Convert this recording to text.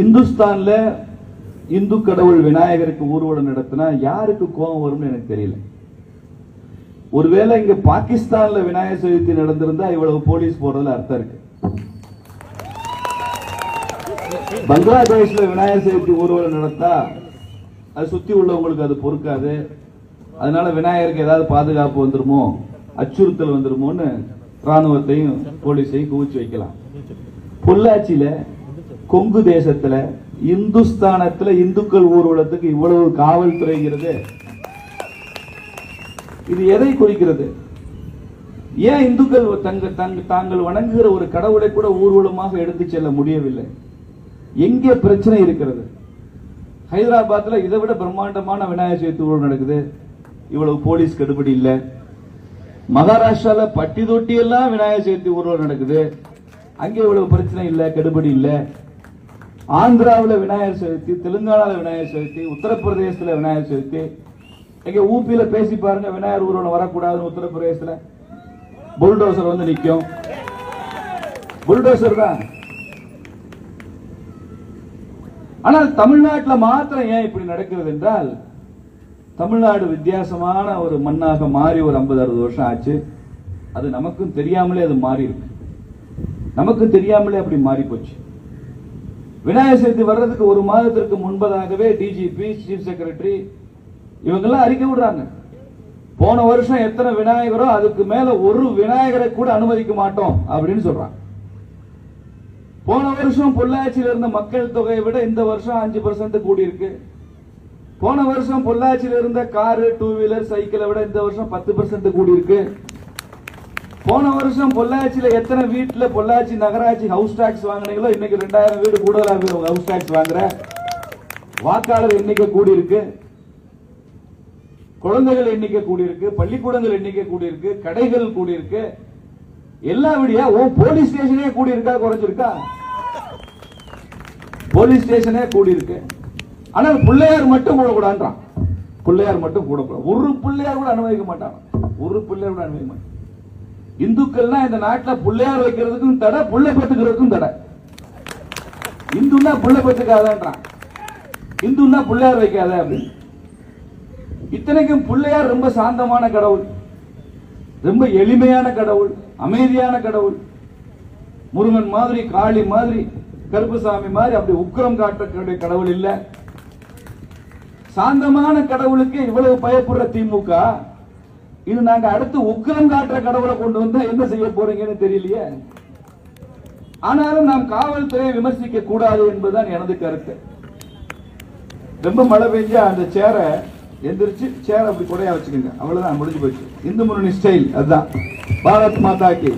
இந்துஸ்தான்ல இந்து கடவுள் விநாயகருக்கு ஊர்வலம் நடத்தினா யாருக்கு கோபம் வரும்னு எனக்கு தெரியல. ஒருவேளை இங்க பாகிஸ்தான்ல விநாயகர் சதுர்த்தி நடந்திருந்தா இவ்வளவு போலீஸ் போடுறதுல அர்த்தம் இருக்கு. பங்களாதேஷ்ல விநாயகர் சதுர்த்தி ஊர்வலம் நடத்தா அது சுத்தி உள்ளவங்களுக்கு அது பொறுக்காது. அதனால விநாயகருக்கு ஏதாவது பாதுகாப்பு வந்துருமோ அச்சுறுத்தல் வந்துருமோன்னு ராணுவத்தையும் போலீஸையும் குவிச்சு வைக்கலாம். பொள்ளாச்சியில கொங்கு தேசத்துல இந்துஸ்தானத்துல இந்துக்கள் ஊர்வலத்துக்கு இவ்வளவு காவல்துறைங்கிறது இது எதை குறிக்கிறது? ஏன் இந்துக்கள் தங்க தங்க தாங்கள் வணங்குகிற ஒரு கடவுளை கூட ஊர்வலமாக எடுத்து செல்ல முடியவில்லை? எங்கே பிரச்சனை இருக்கிறது? ஹைதராபாத்ல இதை விட பிரம்மாண்டமான விநாயகர் சதுர்த்தி ஊர்வலம் நடக்குது. இவ்வளவு போலீஸ் கெடுபடி இல்லை. மகாராஷ்டிரால பட்டி தொட்டி எல்லாம் விநாயகர் சதுர்த்தி ஊர்வலம் நடக்குது. அங்கே இவ்வளவு பிரச்சனை இல்லை கெடுபடி இல்லை. ஆந்திராவில் விநாயகர் சதுர்த்தி தெலுங்கானால விநாயகர் சதுர்த்தி உத்தரப்பிரதேசத்துல விநாயகர் சதுர்த்தி. இங்க ஊபியில் பேசி பாருங்க விநாயகர் ஊர்வலம் வரக்கூடாதுன்னு உத்தரப்பிரதேசத்துல. புல்டோசர் வந்து நிக்கும். புல்டோசர் தான். ஆனால் தமிழ்நாட்டில் மாத்திரம் ஏன் இப்படி நடக்கிறது என்றால் தமிழ்நாடு வித்தியாசமான ஒரு மண்ணாக மாறி ஒரு ஐம்பது அறுபது வருஷம் ஆச்சு. அது நமக்கும் தெரியாமலே அது மாறி இருக்கு நமக்கும் தெரியாமலே அப்படி மாறி போச்சு விநாயகர் சதுர்த்தி வர்றதுக்கு ஒரு மாதத்திற்கு முன்பதாகவே டிஜிபி சீஃப் செக்ரட்டரி இவங்கெல்லாம் அறிக்கை விடுறாங்க. போன வருஷம் எத்தனை விநாயகரோ அதுக்கு மேல ஒரு விநாயகரை கூட அனுமதிக்க மாட்டோம் அப்படின்னு சொல்றாங்க. போன வருஷம் பொள்ளாச்சியில் இருந்த மக்கள் தொகையை விட இந்த வருஷம் அஞ்சு பர்சன்ட் கூடி இருக்கு. போன வருஷம் பொள்ளாச்சியில இருந்த காரு டூ வீலர் சைக்கிளை விட இந்த வருஷம் பத்து பர்சன்ட் கூடி இருக்கு. போன வருஷம் பொள்ளாச்சியில எத்தனை வீட்டுல பொள்ளாச்சி நகராட்சி ஹவுஸ் டாக்ஸ் வாங்குனீங்களோ இன்னைக்கு ரெண்டாயிரம் வீடு கூடுதலா ஹவுஸ் டாக்ஸ் வாங்குற? வாக்காளர் எண்ணிக்கை கூடி இருக்கு குழந்தைகள் எண்ணிக்கை கூடி இருக்கு பள்ளிக்கூடங்கள் எண்ணிக்கை கூடி இருக்கு கடைகள் கூடி இருக்கு எல்லா விடியா ஓ போலீஸ் ஸ்டேஷனே கூடி இருக்கா குறைஞ்சிருக்கா? போலீஸ் ஸ்டேஷனே கூடி இருக்கு ஆனால் பிள்ளையார் மட்டும் கூடக்கூடாதுன்றான். பிள்ளையார் மட்டும் கூடக்கூடாது. ஒரு பிள்ளையார் கூட அனுமதிக்க மாட்டான். ஒரு பிள்ளையார் கூட அனுமதிக்க மாட்டான். இந்துக்கள்னா இந்த நாட்டுல பிள்ளையார் வைக்கிறதுக்கும் தடை புள்ளை பெற்றுக்கிறதுக்கும் தடை. இந்துன்னா புள்ளை பெற்றுக்காதான்றான். இந்துன்னா பிள்ளையார் வைக்காத அப்படின்னு. இத்தனைக்கும் பிள்ளையார் ரொம்ப சாந்தமான கடவுள். ரொம்ப எளிமையான கடவுள் அமைதியான கடவுள். முருகன் மாதிரி காளி மாதிரி கருப்புசாமி மாதிரி அப்படி உக்கிரம் காட்டக்கூடிய கடவுள் இல்ல. சாந்தமான கடவுளுக்கு இவ்வளவு பயப்படுற திமுக இது நாங்க அடுத்து உக்கிரம் காட்டுற கடவுளை கொண்டு வந்தா என்ன செய்ய போறீங்கன்னு தெரியலையே. ஆனாலும் நாம் காவல்துறையை விமர்சிக்க கூடாது என்பதுதான் எனது கருத்து. ரொம்ப மழை பெஞ்சா அந்த சேரை எந்திரிச்சு சேர் அப்படி குறையா வச்சுக்கோங்க. அவ்வளவுதான் முடிஞ்சு போச்சு. இந்து முன்னணி ஸ்டைல் அதுதான். பாரத் மாதா கே.